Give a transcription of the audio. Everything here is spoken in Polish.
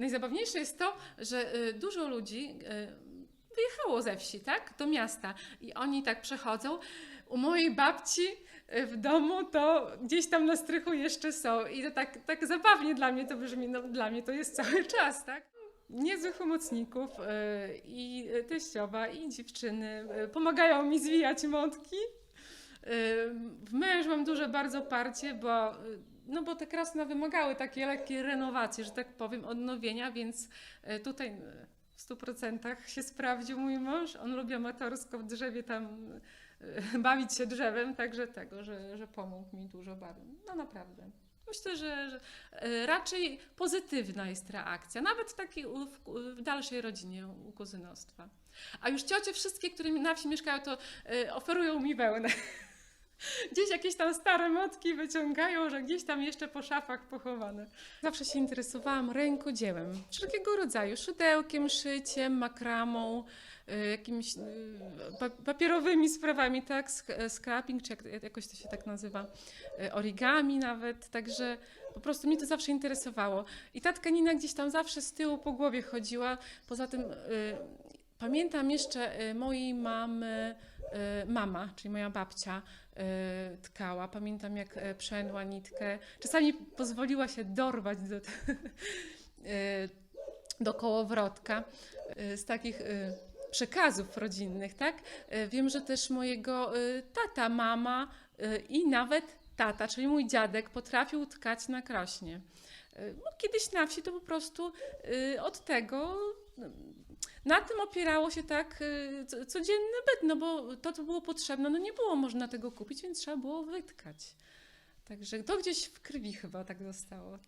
najzabawniejsze jest to, że y, dużo ludzi y, wyjechało ze wsi, tak, do miasta i oni tak przechodzą. U mojej babci y, w domu to gdzieś tam na strychu jeszcze są i to tak, tak zabawnie dla mnie to brzmi, no dla mnie to jest cały czas, tak. Niezłych pomocników i teściowa i dziewczyny pomagają mi zwijać mątki. W męż mam duże bardzo parcie, bo, y, no bo te krasna wymagały takiej lekkiej renowacji, że tak powiem, odnowienia, więc y, tutaj y, w 100% się sprawdził mój mąż. On lubi amatorsko w drzewie tam bawić się drzewem, także tego, że, że pomógł mi dużo bardzo. No naprawdę. Myślę, że, że raczej pozytywna jest reakcja, nawet u- w, w dalszej rodzinie u kuzynostwa. A już ciocie wszystkie, które na wsi mieszkają, to oferują mi wełnę. Gdzieś jakieś tam stare motki wyciągają, że gdzieś tam jeszcze po szafach pochowane. Zawsze się interesowałam rękodziełem. Wszelkiego rodzaju. Szydełkiem, szyciem, makramą, y, jakimiś y, pa- papierowymi sprawami, tak? sk- Scrapping, czy jak, jakoś to się tak nazywa. y, Origami nawet. Także po prostu mnie to zawsze interesowało. I ta tkanina gdzieś tam zawsze z tyłu po głowie chodziła. Poza tym y, pamiętam jeszcze y, mojej mamy, y, mama, czyli moja babcia, y, tkała. Pamiętam, jak y, przędła nitkę. Czasami pozwoliła się dorwać do, y, do kołowrotka y, z takich y, przekazów rodzinnych, tak? Y, Wiem, że też mojego y, tata, mama y, i nawet tata, czyli mój dziadek, potrafił tkać na krośnie. Y, No, kiedyś na wsi to po prostu y, od tego y, na tym opierało się tak y, co- codzienny byt, no bo to, co było potrzebne, no nie było można tego kupić, więc trzeba było wytkać. Także to gdzieś w krwi chyba tak zostało.